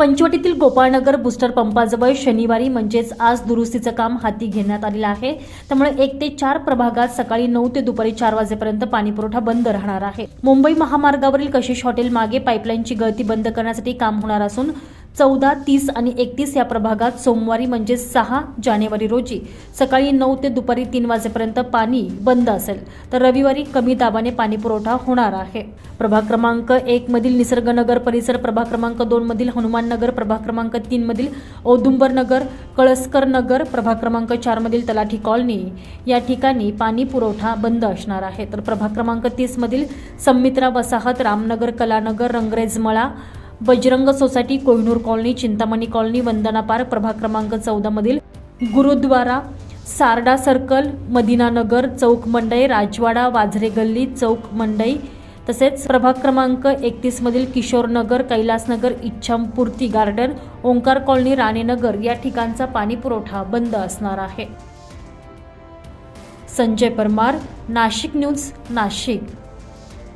पंचवटीतील गोपाळनगर booster पंपाजवळ शनिवारी म्हणजेच आज दुरुस्तीचं काम हाती घेण्यात आलेलं आहे. त्यामुळे एक ते चार प्रभागात सकाळी नऊ ते दुपारी चार वाजेपर्यंत पाणीपुरवठा बंद राहणार आहे. मुंबई महामार्गावरील कशिश हॉटेल मागे पाईपलाईनची गळती बंद करण्यासाठी काम होणार असून चौदा तीस आणि एकतीस या प्रभागात सोमवारी म्हणजे सहा जानेवारी रोजी सकाळी नऊ ते दुपारी तीन वाजेपर्यंत पाणी बंद असेल तर रविवारी कमी दाबाने पाणी पुरवठा होणार आहे. प्रभाग क्रमांक एक मधील निसर्गनगर परिसर प्रभाग क्रमांक दोन मधील हनुमान नगर प्रभाग क्रमांक तीन मधील औदुंबर नगर कळसकर नगर प्रभाग क्रमांक चार मधील तलाठी कॉलनी या ठिकाणी पाणी पुरवठा बंद असणार आहे. तर प्रभाग क्रमांक तीस मधील संमित्रा वसाहत Ramnagar Kalanagar Rangarejmala Bajrang society Kohinoor colony Chintamani colony Vandana park प्रभाग क्रमांक चौदा मधील गुरुद्वारा सारडा सर्कल मदिनानगर चौक मंडई राजवाडा वाझरे गल्ली चौक मंडई तसेच प्रभाग क्रमांक एकतीस मधील किशोरनगर कैलासनगर इच्छामपूर्ती गार्डन ओंकार कॉलनी राणेनगर या ठिकाणचा पाणी पुरवठा बंद असणार आहे. संजय परमार नाशिक न्यूज नाशिक.